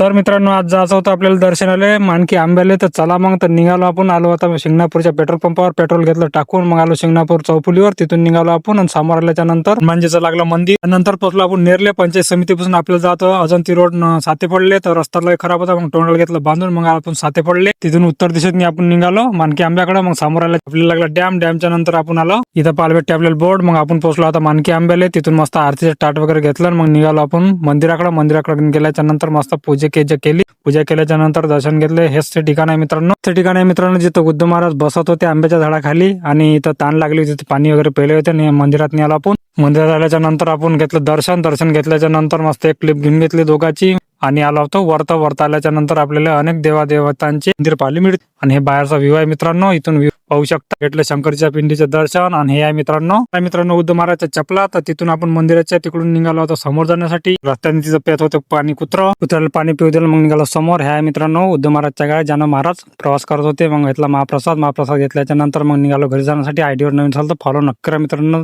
तर मित्रांनो आज जायचं होतं आपल्याला दर्शनाला मानकी आंब्याले तर चला मग तर निघालो आपण. आलो आता शिंगणापूरच्या पेट्रोल पंपावर. पेट्रोल घेतलं टाकून मग आलो शिंगणापूर चौफुलीवर. तिथून निघालो आपण आणि समोर आल्याच्यानंतर म्हणजेचं लागलं मंदिर. नंतर पोहोचलो आपण नेरले पंचायत समितीपासून. आपल्याला जातो अजंती रोड साते पडले तर रस्ता लय खराब होता मग तोंडाला घेतलं बांधून. मग आपण साते पडले तिथून उत्तर दिशेने आपण निघालो. मानकी आंब्याकडे मग समोर आल्या आपल्याला लागला डॅम. डॅमच्या नंतर आपण आलो. इथं पाल आपल्याला बोर्ड. मग आपण पोहोचलो आता मानकी आंब्याले. तिथून मस्त आरतीचे टाट वगैरे घेतलं आणि मग निघालो आपण मंदिराकडे. मंदिराकडे गेल्याच्यानंतर मस्त पूजे केजे केली. पूजा केल्याच्यानंतर दर्शन घेतले. हेच ते ठिकाण आहे मित्रांनो. ते ठिकाण आहे मित्रांनो जिथं बुद्ध महाराज बसत होते आंब्याच्या झाडाखाली आणि इथं ताण लागली होती. पाणी वगैरे पेले होते आणि मंदिरात नेला आपण. मंदिरात आल्याच्यानंतर आपण घेतलं दर्शन. दर्शन घेतल्याच्या नंतर मस्त एक क्लिप घेऊन घेतली दोघाची. आणि आलो होतो वरत वरत आल्याच्यानंतर आपल्याला अनेक देवादेवतांचे मंदिर पाहायला मिळते. आणि हे बाहेरचा व्ह्यू आहे मित्रांनो इथून पाहू शकता. घेतलं शंकरच्या पिंडीचं दर्शन आणि हे आहे मित्रांनो. मित्रांनो उद्ध महाराजच्या चपला तर तिथून आपण मंदिराच्या तिकडून निघालो होतो समोर जाण्यासाठी. रस्त्याने तिथं पेत होतं पाणी कुत्र. कुत्र्याला पाणी पिऊ दिलं मग निघालो समोर. हे आहे मित्रांनो उद्ध महाराजच्या गाय ज्यानं महाराज प्रवास करत होते मग घेतला महाप्रसाद. महाप्रसाद घेतल्याच्या नंतर मग निघालो घरी जाण्यासाठी. आयडीवर नवीन झालं तर फॉलो नक्की करा मित्रांनो.